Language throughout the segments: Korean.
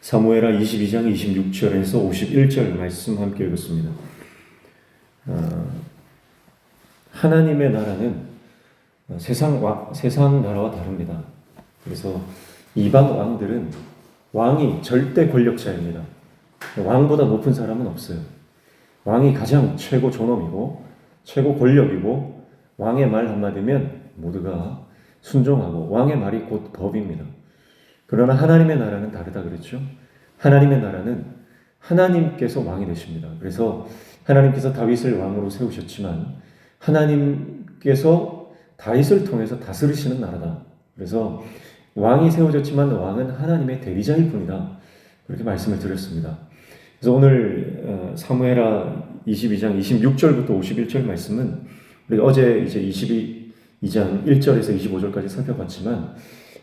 사무에라 22장 26절에서 51절 말씀 함께 읽었습니다. 어, 하나님의 나라는 세상 와, 세상 나라와 다릅니다. 그래서 이방 왕들은 왕이 절대 권력자입니다. 왕보다 높은 사람은 없어요. 왕이 가장 최고 존엄이고 최고 권력이고 왕의 말 한마디면 모두가 순종하고 왕의 말이 곧 법입니다. 그러나 하나님의 나라는 다르다 그랬죠. 하나님의 나라는 하나님께서 왕이 되십니다. 그래서 하나님께서 다윗을 왕으로 세우셨지만 하나님께서 다윗을 통해서 다스리시는 나라다. 그래서 왕이 세워졌지만 왕은 하나님의 대리자일 뿐이다. 그렇게 말씀을 드렸습니다. 그래서 오늘 어, 사무에라 22장 26절부터 51절 말씀은 어제 이제 22장 1절에서 25절까지 살펴봤지만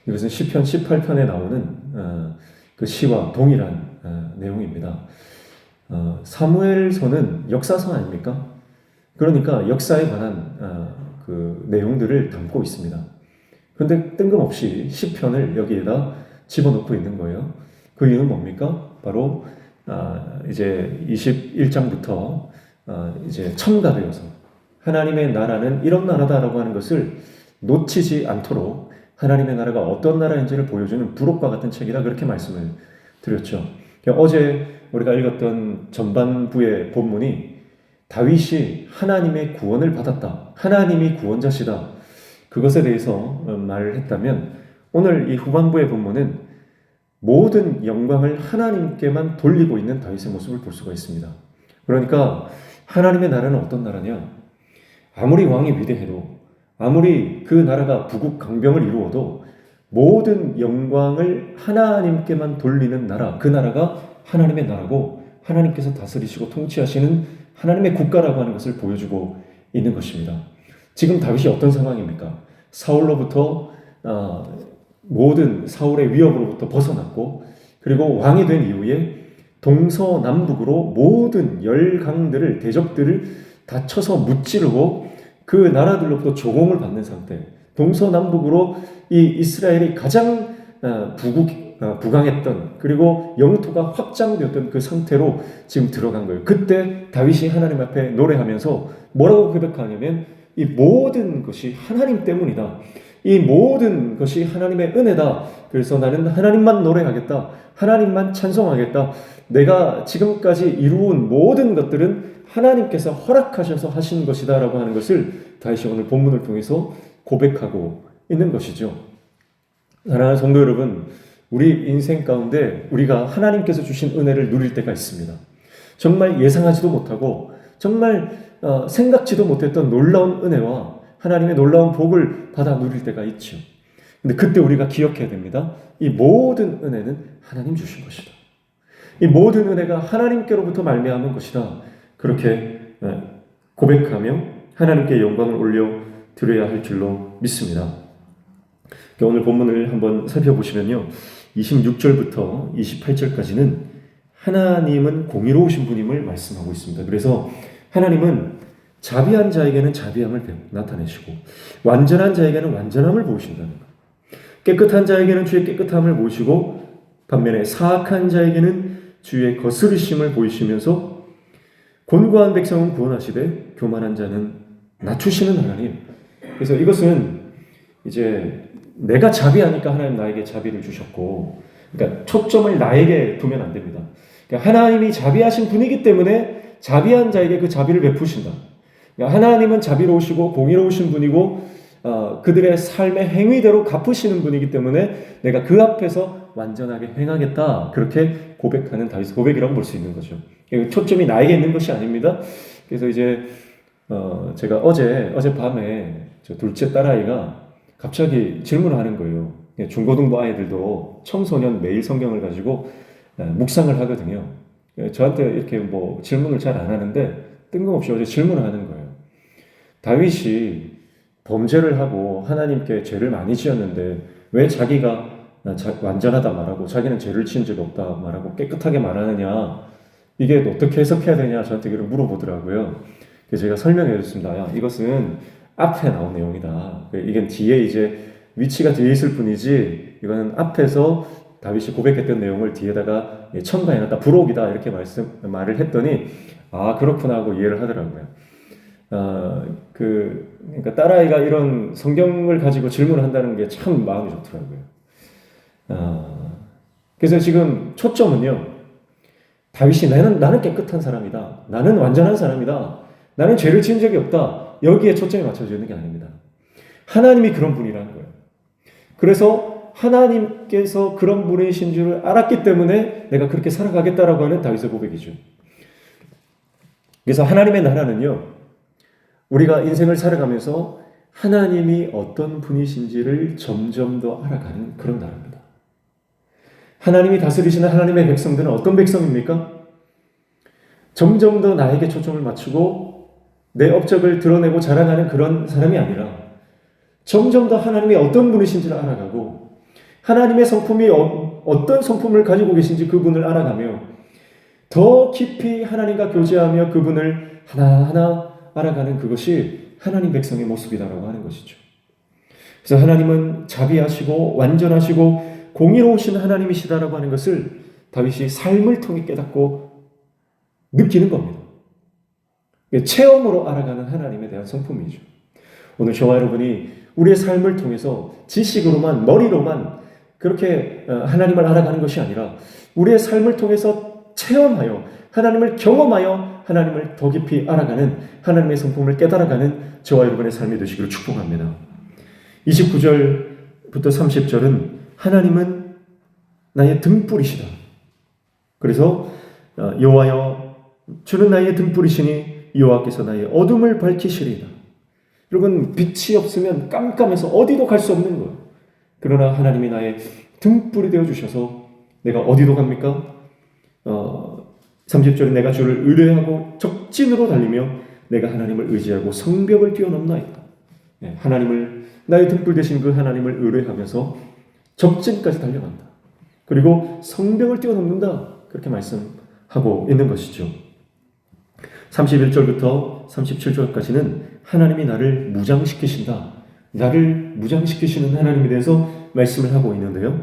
이것은 시편 18편에 나오는 어, 그 시와 동일한 어, 내용입니다. 사무엘서는 역사서 아닙니까? 그러니까 역사에 관한 그 내용들을 담고 있습니다. 그런데 뜬금없이 시편을 여기에다 집어넣고 있는 거예요. 그 이유는 뭡니까? 바로 아, 이제 21장부터 아, 이제 첨가되어서 하나님의 나라는 이런 나라다라고 하는 것을 놓치지 않도록 하나님의 나라가 어떤 나라인지를 보여주는 부록과 같은 책이라 그렇게 말씀을 드렸죠. 그러니까 어제 우리가 읽었던 전반부의 본문이 다윗이 하나님의 구원을 받았다. 하나님이 구원자시다. 그것에 대해서 말을 했다면 오늘 이 후반부의 본문은 모든 영광을 하나님께만 돌리고 있는 다윗의 모습을 볼 수가 있습니다. 그러니까 하나님의 나라는 어떤 나라냐? 아무리 왕이 위대해도 아무리 그 나라가 부국 강병을 이루어도 모든 영광을 하나님께만 돌리는 나라, 그 나라가 하나님의 나라고 하나님께서 다스리시고 통치하시는 하나님의 국가라고 하는 것을 보여주고 있는 것입니다. 지금 다윗이 어떤 상황입니까? 사울로부터 어, 모든 사울의 위협으로부터 벗어났고 그리고 왕이 된 이후에 동서남북으로 모든 열강들을 대적들을 다 쳐서 무찌르고 그 나라들로부터 조공을 받는 상태. 동서남북으로 이 이스라엘이 가장 어, 부국 어, 부강했던 그리고 영토가 확장되었던 그 상태로 지금 들어간 거예요. 그때 다윗이 하나님 앞에 노래하면서 뭐라고 고백하냐면 이 모든 것이 하나님 때문이다. 이 모든 것이 하나님의 은혜다. 그래서 나는 하나님만 노래하겠다. 하나님만 찬송하겠다. 내가 지금까지 이루은 모든 것들은 하나님께서 허락하셔서 하신 것이다라고 하는 것을 다시 오늘 본문을 통해서 고백하고 있는 것이죠. 사랑하는 성도 여러분, 우리 인생 가운데 우리가 하나님께서 주신 은혜를 누릴 때가 있습니다. 정말 예상하지도 못하고 정말 어, 생각지도 못했던 놀라운 은혜와 하나님의 놀라운 복을 받아 누릴 때가 있죠. 근데 그때 우리가 기억해야 됩니다. 이 모든 은혜는 하나님 주신 것이다. 이 모든 은혜가 하나님께로부터 말미암은 것이다. 그렇게 예, 고백하며 하나님께 영광을 올려 드려야 할 줄로 믿습니다. 오늘 본문을 한번 살펴보시면요. 26절부터 28절까지는 하나님은 공의로우신 분임을 말씀하고 있습니다. 그래서 하나님은 자비한 자에게는 자비함을 나타내시고 완전한 자에게는 완전함을 보이신다는 것. 깨끗한 자에게는 주의 깨끗함을 보시고 반면에 사악한 자에게는 주의 거스르심을 보이시면서 곤고한 백성은 구원하시되 교만한 자는 낮추시는 하나님. 그래서 이것은 이제 내가 자비하니까 하나님 나에게 자비를 주셨고, 그러니까 초점을 나에게 두면 안 됩니다. 그러니까 하나님이 자비하신 분이기 때문에 자비한 자에게 그 자비를 베푸신다. 그러니까 하나님은 자비로우시고 공의로우신 분이고 어, 그들의 삶의 행위대로 갚으시는 분이기 때문에 내가 그 앞에서 완전하게 행하겠다 그렇게 고백하는 다윗 고백이라고 볼 수 있는 거죠. 초점이 나에게 있는 것이 아닙니다. 그래서 이제 어, 제가 어제 어제 밤에 저 둘째 딸아이가 갑자기 질문을 하는 거예요. 중고등부 아이들도 청소년 매일 성경을 가지고 어, 묵상을 하거든요. 저한테 이렇게 뭐 질문을 잘 안 하는데 뜬금없이 어제 질문을 하는 거예요. 다윗이 범죄를 하고 하나님께 죄를 많이 지었는데 왜 자기가 완전하다 말하고 자기는 죄를 지은 적 없다 말하고 깨끗하게 말하느냐 이게 어떻게 해석해야 되냐 저한테 그걸 물어보더라고요. 그래서 제가 설명해 줬습니다. 야, 이것은 앞에 나온 내용이다. 이게 뒤에 이제 위치가 뒤에 있을 뿐이지 이거는 앞에서 다윗이 고백했던 내용을 뒤에다가 예, 첨가해놨다 부록이다 이렇게 말씀 말을 했더니 아 그렇구나 하고 이해를 하더라고요. 아그 그러니까 딸아이가 이런 성경을 가지고 질문을 한다는 게 참 마음이 좋더라고요. 아 그래서 지금 초점은요. 다윗이 나는 나는 깨끗한 사람이다. 나는 완전한 사람이다. 나는 죄를 지은 적이 없다. 여기에 초점이 맞춰져 있는 게 아닙니다. 하나님이 그런 분이라는 거예요. 그래서 하나님께서 그런 분이신 줄을 알았기 때문에 내가 그렇게 살아가겠다라고 하는 다윗의 고백이죠. 그래서 하나님의 나라는요, 우리가 인생을 살아가면서 하나님이 어떤 분이신지를 점점 더 알아가는 그런 나라입니다. 하나님이 다스리시는 하나님의 백성들은 어떤 백성입니까? 점점 더 나에게 초점을 맞추고 내 업적을 드러내고 자랑하는 그런 사람이 아니라 점점 더 하나님이 어떤 분이신지를 알아가고 하나님의 성품이 어, 떤 성품을 가지고 계신지 그분을 알아가며 더 깊이 하나님과 교제하며 그분을 하나하나 알아가는 그것이 하나님 백성의 모습이다라고 하는 것이죠. 그래서 하나님은 자비하시고 완전하시고 공의로우신 하나님이시다라고 하는 것을 다윗이 삶을 통해 깨닫고 느끼는 겁니다. 체험으로 알아가는 하나님에 대한 성품이죠. 오늘 저와 여러분이 우리의 삶을 통해서 지식으로만, 머리로만 그렇게 어, 하나님을 알아가는 것이 아니라 우리의 삶을 통해서 체험하여 하나님을 경험하여 하나님을 더 깊이 알아가는 하나님의 성품을 깨달아가는 저와 여러분의 삶이 되시기를 축복합니다. 29절부터 30절은 하나님은 나의 등불이시다. 그래서 어, 여호와여 주는 나의 등불이시니 여호와께서 나의 어둠을 밝히시리이다. 여러분 빛이 없으면 깜깜해서 어디도 갈 수 없는 거예요. 그러나 하나님이 나의 등불이 되어 주셔서 내가 어디도 갑니까? 어, 30절에 내가 주를 의뢰하고 적진으로 달리며 내가 하나님을 의지하고 성벽을 뛰어넘나이다. 네, 하나님을 나의 등불 되신 그 하나님을 의뢰하면서 적진까지 달려간다. 그리고 성벽을 뛰어넘는다. 그렇게 말씀하고 있는 것이죠. 31절부터 37절까지는 하나님이 나를 무장시키신다. 나를 무장시키시는 하나님에 대해서 말씀을 하고 있는데요.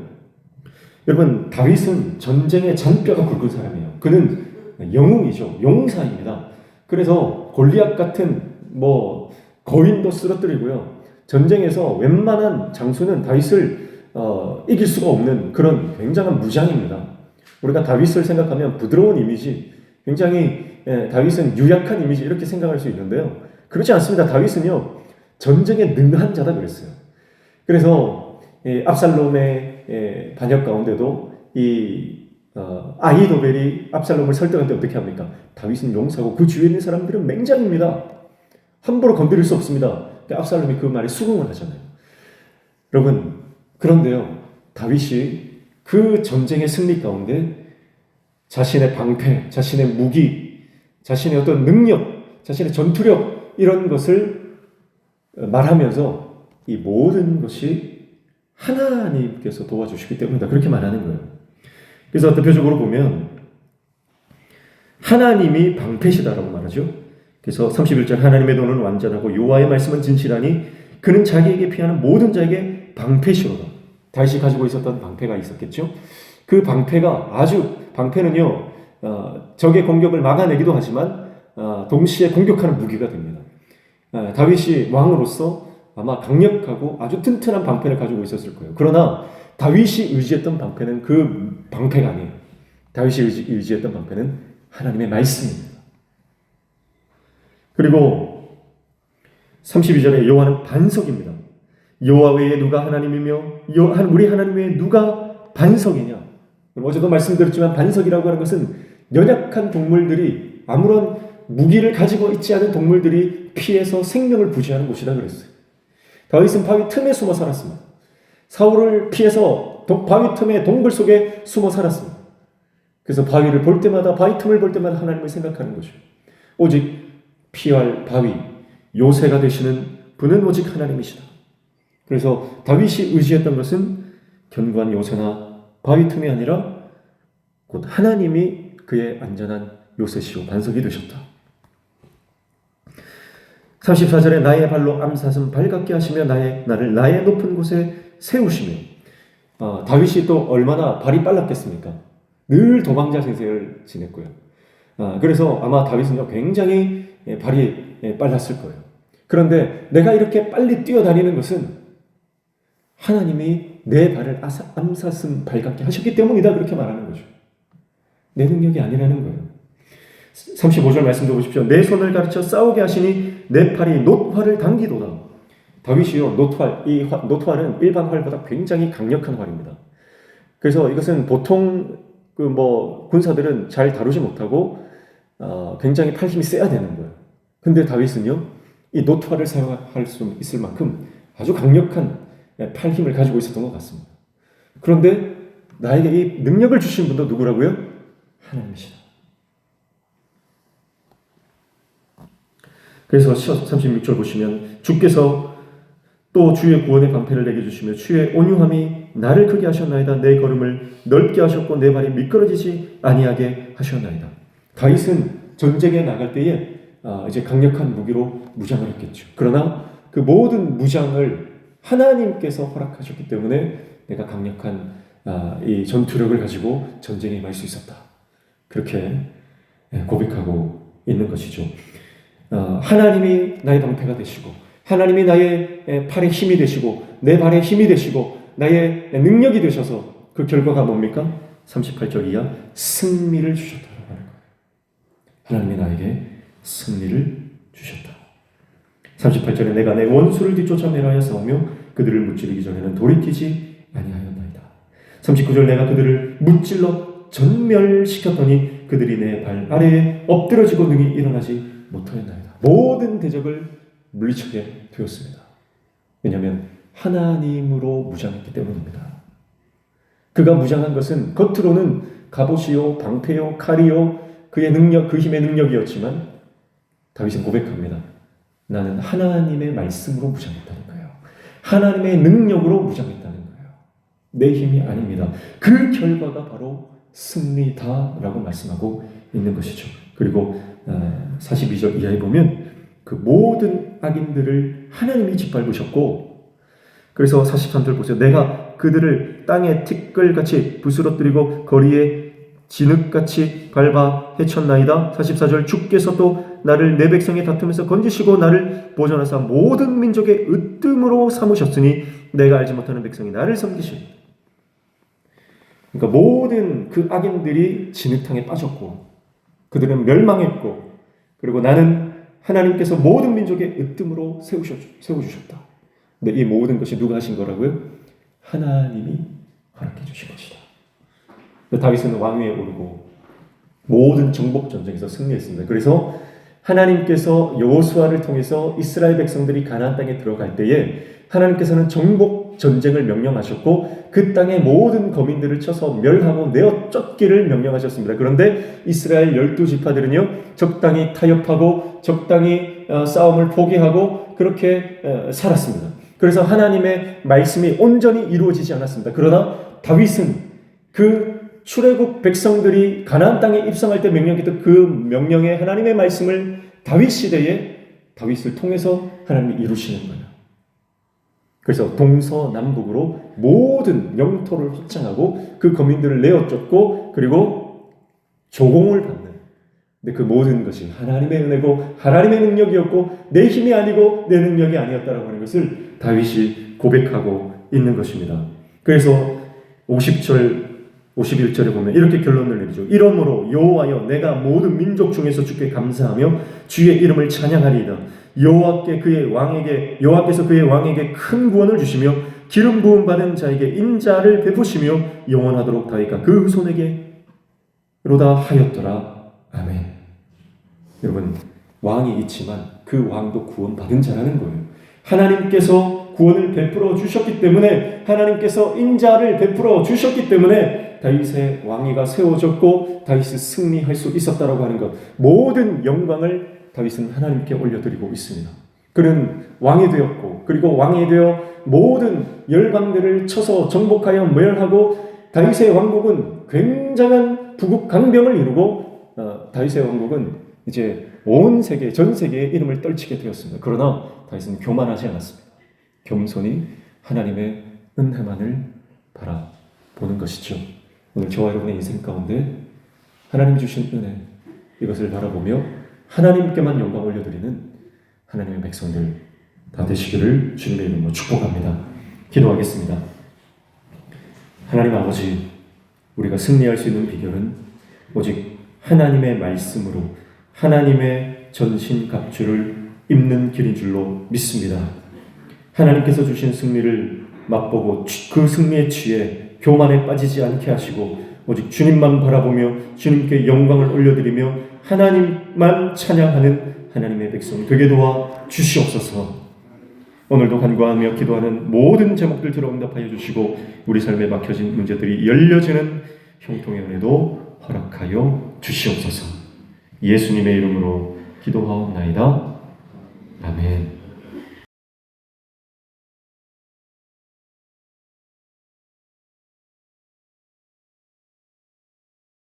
여러분, 다윗은 전쟁의 잔뼈가 굵은 사람이에요. 그는 영웅이죠. 용사입니다. 그래서 골리앗 같은 뭐 거인도 쓰러뜨리고요. 전쟁에서 웬만한 장수는 다윗을 어, 이길 수가 없는 그런 굉장한 무장입니다. 우리가 다윗을 생각하면 부드러운 이미지, 굉장히 예, 다윗은 유약한 이미지 이렇게 생각할 수 있는데요. 그렇지 않습니다. 다윗은요 전쟁에 능한 자다 그랬어요. 그래서 예, 압살롬의 예, 반역 가운데도 이 어, 아이도벨이 압살롬을 설득할 때 어떻게 합니까? 다윗은 용사고 그 주위에 있는 사람들은 맹장입니다. 함부로 건드릴 수 없습니다. 압살롬이 그 말에 수긍을 하잖아요. 여러분 그런데요 다윗이 그 전쟁의 승리 가운데 자신의 방패, 자신의 무기, 자신의 어떤 능력, 자신의 전투력 이런 것을 말하면서 이 모든 것이 하나님께서 도와주시기 때문이다. 그렇게 말하는 거예요. 그래서 대표적으로 보면 하나님이 방패시다라고 말하죠. 그래서 31절 하나님의 도는 완전하고 요와의 말씀은 진실하니 그는 자기에게 피하는 모든 자에게 방패시로다. 다윗이 가지고 있었던 방패가 있었겠죠. 그 방패가 아주 방패는요 어, 적의 공격을 막아내기도 하지만 어, 동시에 공격하는 무기가 됩니다. 어, 다윗이 왕으로서 아마 강력하고 아주 튼튼한 방패를 가지고 있었을 거예요. 그러나 다윗이 의지했던 방패는 그 방패가 아니에요. 다윗이 의지, 의지했던 방패는 하나님의 말씀입니다. 그리고 32절에 여호와는 반석입니다. 여호와 외에 누가 하나님이며 우리 하나님 외에 누가 반석이냐? 어제도 말씀드렸지만 반석이라고 하는 것은 연약한 동물들이 아무런 무기를 가지고 있지 않은 동물들이 피해서 생명을 부지하는 곳이라 그랬어요. 다윗은 바위 틈에 숨어 살았습니다. 사울을 피해서 바위 틈에 동굴 속에 숨어 살았습니다. 그래서 바위를 볼 때마다 바위 틈을 볼 때마다 하나님을 생각하는 거죠. 오직 피할 바위 요새가 되시는 분은 오직 하나님이시다. 그래서 다윗이 의지했던 것은 견고한 요새나 바위 틈이 아니라 곧 하나님이 그의 안전한 요새시오 반석이 되셨다. 34절에 나의 발로 암사슴 발같게 하시며 나의 나를 나의 높은 곳에 세우시며 어, 다윗이 또 얼마나 발이 빨랐겠습니까? 늘 도망자 생생을 지냈고요. 아, 그래서 아마 다윗은요 굉장히 예, 발이 예, 빨랐을 거예요. 그런데 내가 이렇게 빨리 뛰어다니는 것은 하나님이 내 발을 암사슴 발같게 하셨기 때문이다 그렇게 말하는 거죠. 내 능력이 아니라는 거예요. 35절 말씀도 보십시오. 내 손을 가르쳐 싸우게 하시니 내 팔이 놋활을 당기도다. 다윗이요 놋활 이 화- 놋활은 일반 활보다 굉장히 강력한 활입니다. 그래서 이것은 보통 그 뭐 군사들은 잘 다루지 못하고 어, 굉장히 팔 힘이 세야 되는 거예요. 근데 다윗은요 이 놋활을 사용할 수 있을 만큼 아주 강력한 팔 힘을 가지고 있었던 것 같습니다. 그런데 나에게 이 능력을 주신 분도 누구라고요? 하나님이시다. 그래서 36절 보시면 주께서 또 주의 구원의 방패를 내게 주시며 주의 온유함이 나를 크게 하셨나이다 내 걸음을 넓게 하셨고 내 발이 미끄러지지 아니하게 하셨나이다 다윗은 전쟁에 나갈 때에 아, 이제 강력한 무기로 무장을 했겠죠 그러나 그 모든 무장을 하나님께서 허락하셨기 때문에 내가 강력한 아, 이 전투력을 가지고 전쟁에 임할 수 있었다 그렇게 예, 고백하고 있는 것이죠 어, 하나님이 나의 방패가 되시고 하나님이 나의 에, 팔의 힘이 되시고 내 발의 힘이 되시고 나의 능력이 되셔서 그 결과가 뭡니까? 38절 이하 승리를 거예요. 하나님이 나에게 승리를 주셨다. 38절에 내가 내 원수를 뒤쫓아 내라야 싸우며 그들을 무찌르기 전에는 돌이키지 아니하였나이다. 39절 내가 그들을 무찔러 전멸시켰더니 그들이 내 발 아래에 엎드러지고 능히 일어나지 못하였나이다. 모든 대적을 물리치게 되었습니다. 왜냐하면 하나님으로 무장했기 때문입니다. 그가 무장한 것은 겉으로는 갑옷이요, 방패요, 칼이요, 그의 능력, 그 힘의 능력이었지만 다윗은 고백합니다. 나는 하나님의 말씀으로 무장했다는 거예요. 하나님의 능력으로 무장했다는 거예요. 내 힘이 아닙니다. 그 결과가 바로 승리다라고 말씀하고 있는 것이죠. 그리고 42절 이하에 보면 그 모든 악인들을 하나님이 짓밟으셨고 그래서 43절 보세요. 내가 그들을 땅에 티끌같이 부스러뜨리고 거리에 진흙같이 밟아 해쳤나이다. 44절 주께서 또 나를 내 백성의 다툼에서 건지시고 나를 보존하사 모든 민족의 으뜸으로 삼으셨으니 내가 알지 못하는 백성이 나를 섬기시니 그러니까 모든 그 악인들이 진흙탕에 빠졌고 그들은 멸망했고 그리고 나는 하나님께서 모든 민족의 으뜸으로 세우셨, 세워주셨다. 근데 이 모든 것이 누가 하신 거라고요? 하나님이 허락해 주신 것이다. 다윗은 왕위에 오르고 모든 정복 전쟁에서 승리했습니다. 그래서 하나님께서 여호수아를 통해서 이스라엘 백성들이 가나안 땅에 들어갈 때에 하나님께서는 정복 전쟁을 명령하셨고 그 땅의 모든 거민들을 쳐서 멸하고 내어 쫓기를 명령하셨습니다. 그런데 이스라엘 열두 지파들은요 적당히 타협하고 적당히 어, 싸움을 포기하고 그렇게 어, 살았습니다. 그래서 하나님의 말씀이 온전히 이루어지지 않았습니다. 그러나 다윗은 그 출애굽 백성들이 가나안 땅에 입성할 때 명령했던 그 명령의 하나님의 말씀을 다윗 시대에 다윗을 통해서 하나님이 이루시는 거예요. 그래서 동서남북으로 모든 영토를 확장하고 그 거민들을 내어 쫓고 그리고 조공을 받는 근데 그 모든 것이 하나님의 은혜고 하나님의 능력이었고 내 힘이 아니고 내 능력이 아니었다라고 하는 것을 다윗이 고백하고 있는 것입니다. 그래서 50절 51절에 보면 이렇게 결론을 내리죠. 이러므로 여호와여 내가 모든 민족 중에서 주께 감사하며 주의 이름을 찬양하리이다. 여호와께 그의 왕에게 여호와께서 그의 왕에게 큰 구원을 주시며 기름 부음 받은 자에게 인자를 베푸시며 영원하도록 다윗과 그 후손에게 로다 하였더라. 아멘. 여러분 왕이 있지만 그 왕도 구원 받은 자라는 거예요. 하나님께서 구원을 베풀어 주셨기 때문에 하나님께서 인자를 베풀어 주셨기 때문에 다윗의 왕위가 세워졌고 다윗이 승리할 수 있었다라고 하는 것 모든 영광을 다윗은 하나님께 올려드리고 있습니다. 그는 왕이 되었고 그리고 왕이 되어 모든 열방들을 쳐서 정복하여 멸하고 다윗의 왕국은 굉장한 부국 강병을 이루고 어, 다윗의 왕국은 이제 온 세계 전 세계의 이름을 떨치게 되었습니다. 그러나 다윗은 교만하지 않았습니다. 겸손히 하나님의 은혜만을 바라 보는 것이죠. 오늘 저와 여러분의 인생 가운데 하나님 주신 은혜 이것을 바라보며 하나님께만 영광 올려드리는 하나님의 백성들 다 되시기를 주님의 이름으로 축복합니다. 기도하겠습니다. 하나님 아버지, 우리가 승리할 수 있는 비결은 오직 하나님의 말씀으로 하나님의 전신 갑주를 입는 길인 줄로 믿습니다. 하나님께서 주신 승리를 맛보고 취- 그 승리에 취해 교만에 빠지지 않게 하시고 오직 주님만 바라보며 주님께 영광을 올려드리며 하나님만 찬양하는 하나님의 백성 되게 도와 주시옵소서. 오늘도 간구하며 기도하는 모든 제목들 들어 응답하여 주시고 우리 삶에 막혀진 문제들이 열려지는 형통의 은혜도 허락하여 주시옵소서. 예수님의 이름으로 기도하옵나이다.